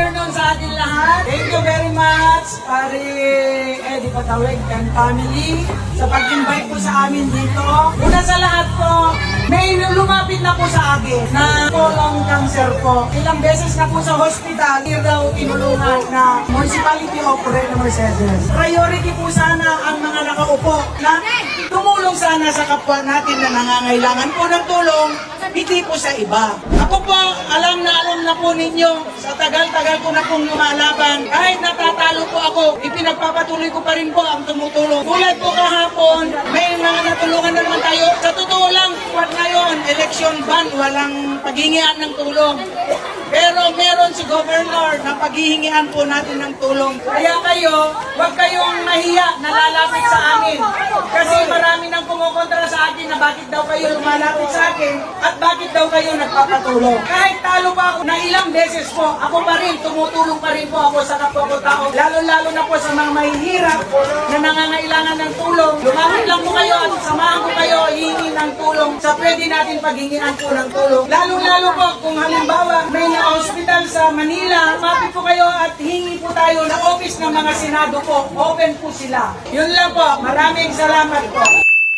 afternoon sa ating lahat. Thank you very much, Pare Eddie Pataweg and family, sa pag-invite po sa amin dito. Una sa lahat po, may lumapit na po sa akin na colon cancer po. Ilang beses na po sa hospital, here daw tinulungan na Municipality of Reno Mercedes. Priority po sana ang mga nakaupo na tumulong sana sa kapwa natin na nangangailangan po ng tulong, hindi po sa iba. Ako po, alam na alam na po ninyo, sa tagal-tagal ko na pong lumalaban, kahit natatalo po ako, ipinagpapatuloy ko pa rin po ang tumutulong. Tulad po kahapon, may mga natulungan na naman tayo. Sa totoo lang, what ngayon, election ban, walang paghingian ng tulong. Pero meron si Governor na paghihingian po natin ng tulong. Kaya kayo, huwag kayong mahiya na lalapit sa amin. Kasi marami nang kumukontra sa akin na bakit daw kayo lumalapit sa akin at bakit daw kayo nagpapatulong. Kahit talo pa ako na ilang beses po, ako pa rin, tumutulong pa rin po ako sa kapwa ko tao. Lalo-lalo na po sa mga mahihirap na nangangailangan ng tulong. Lumapit lang po kayo at samahan ko kayo hihingi ng tulong sa pwede natin paghingian po ng tulong. Lalo-lalo po kung halimbawa may na-hospital sa Manila, lumapit po kayo at hingi po tayo sa office ng mga Senado po. Open po sila. Yun lang po. Maraming salamat po.